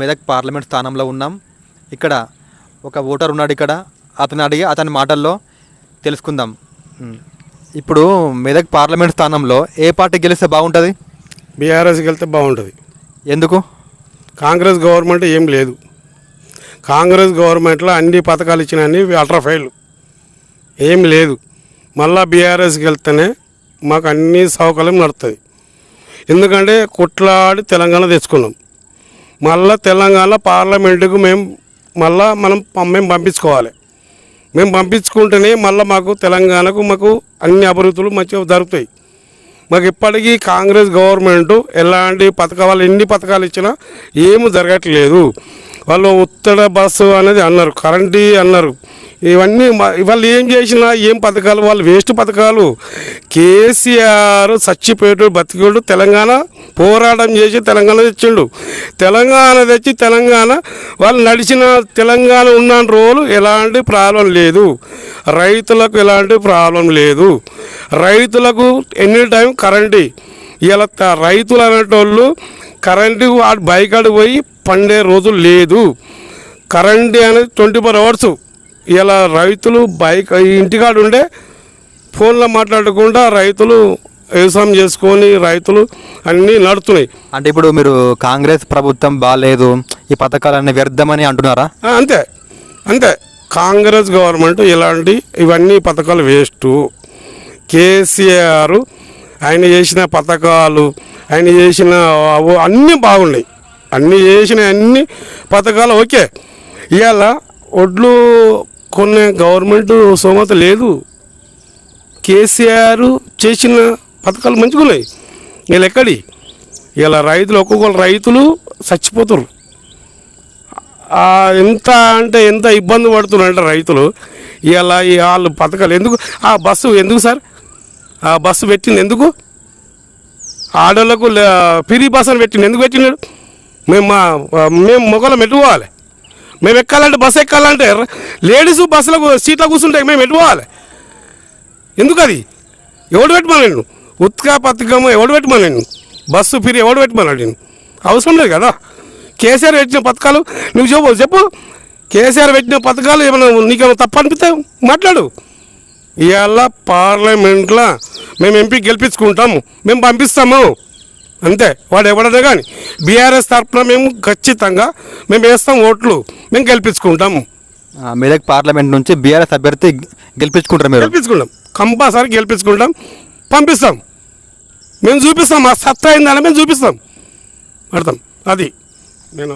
Medak parliament స్థానంలో ఉన్నాం. ఇక్కడ ఒక ఓటర్ ఉన్నాడు ఇక్కడ. అతను అడిగి అతని మాటల్లో తెలుసుకుందాం. ఇప్పుడు మెదక్ పార్లమెంట్ స్థానంలో ఏ పార్టీ గెలిస్తే బాగుంటుంది? బీఆర్ఎస్కి వెళ్తే బాగుంటుంది. ఎందుకు? కాంగ్రెస్ గవర్నమెంట్ ఏం లేదు. కాంగ్రెస్ గవర్నమెంట్లో అన్ని పథకాలు ఇచ్చిన అన్ని అల్ట్రా ఫెయిల్. ఏం లేదు. మళ్ళా బీఆర్ఎస్కి వెళ్తేనే మాకు అన్ని సౌకర్యం నడుస్తుంది ఎందుకంటే కొట్లాడి తెలంగాణ తెచ్చుకున్నాం. మళ్ళా తెలంగాణ పార్లమెంటుకు మేము మళ్ళా మనం మేము పంపించుకోవాలి. మేము పంపించుకుంటేనే మళ్ళీ మాకు తెలంగాణకు మాకు అన్ని అభివృద్ధులు మంచిగా జరుగుతాయి. మాకు ఇప్పటికీ కాంగ్రెస్ గవర్నమెంట్ ఎలాంటి పథకాలు ఎన్ని పథకాలు ఇచ్చినా ఏమి జరగట్లేదు. వాళ్ళు ఉత్తడ బస్సు అనేది అన్నారు కరెంటీ అన్నారు. ఇవన్నీ వాళ్ళు ఏం చేసినా ఏం పథకాలు వాళ్ళు వేస్ట్ పథకాలు. కేసీఆర్ చచ్చిపోయేటు బతికేడు తెలంగాణ పోరాటం చేసి తెలంగాణ తెచ్చిండు. తెలంగాణ తెచ్చి తెలంగాణ వాళ్ళు నడిచిన తెలంగాణ ఉన్న రోజులు ఎలాంటి ప్రాబ్లం లేదు. రైతులకు ఎలాంటి ప్రాబ్లం లేదు. రైతులకు ఎనీ టైం కరెంటు. ఇలా రైతులు అనేటోళ్ళు కరెంటు బైకాడు పోయి పండే రోజు లేదు. కరెంటు అనేది ట్వంటీ ఫోర్ అవర్స్. ఇలా రైతులు బైక్ ఇంటికాడ ఉండే ఫోన్లో మాట్లాడకుండా రైతులు వ్యవసాయం చేసుకొని రైతులు అన్నీ నడుతున్నాయి. అంటే ఇప్పుడు మీరు కాంగ్రెస్ ప్రభుత్వం బాగాలేదు ఈ పథకాలన్నీ వ్యర్థమని అంటున్నారా? అంతే. అంతే. కాంగ్రెస్ గవర్నమెంట్ ఇలాంటి ఇవన్నీ పథకాలు వేస్ట్. కేసీఆర్ ఆయన చేసిన పథకాలు ఆయన చేసిన అన్నీ బాగున్నాయి. అన్నీ చేసిన అన్ని పథకాలు ఓకే. ఇవాళ ఒడ్లు కొన్ని గవర్నమెంట్ సోమత లేదు. కేసీఆర్ చేసిన పథకాలు మంచిగా ఉన్నాయి వీళ్ళు ఎక్కడి? ఇలా రైతులు ఒక్కొక్కరు రైతులు చచ్చిపోతారు ఎంత అంటే ఎంత ఇబ్బంది పడుతున్నారంటే రైతులు. ఇలా ఈ వాళ్ళు పథకాలు ఎందుకు ఆ బస్సు ఎందుకు సార్? బస్సు పెట్టింది ఎందుకు? ఆడోళ్ళకు ఫ్రీ బస్ అని పెట్టింది. ఎందుకు పెట్టినాడు మేము మా మేము మొగలం పెట్టుకోవాలి మేము ఎక్కాలంటే బస్సు ఎక్కాలంటే లేడీస్ బస్సులో సీట్లో కూర్చుంటే మేము పెట్టుకోవాలి ఎందుకు అది ఎవడు పెట్టమన్నాను ఉత్కా పథకం ఎవడు పెట్టమన్నాను బస్సు ఫిరి ఎవడు పెట్టమన్నాడు నేను అవసరం లేదు కదా? కేసీఆర్ పెట్టిన పథకాలు నువ్వు చెప్పు చెప్పు. కేసీఆర్ పెట్టిన పథకాలు ఏమైనా నీకేమైనా తప్పు అనిపిస్తే మాట్లాడు. ఇవాళ పార్లమెంట్లో మేము ఎంపీ గెలిపించుకుంటాము మేము పంపిస్తాము. అంతే వాడు ఎవడన్నా కానీ బీఆర్ఎస్ తరఫున మేము ఖచ్చితంగా మేము వేస్తాం ఓట్లు మేము గెలిపించుకుంటాము. మెదక్ పార్లమెంట్ నుంచి బీఆర్ఎస్ అభ్యర్థి గెలిపించుకుంటారు మీరు? గెలిపించుకుంటాం. కంపల్సరీ గెలిపించుకుంటాం పంపిస్తాం. మేము చూపిస్తాం మా సత్తా అయిందని మేము చూపిస్తాం. పెడతాం అది. నేను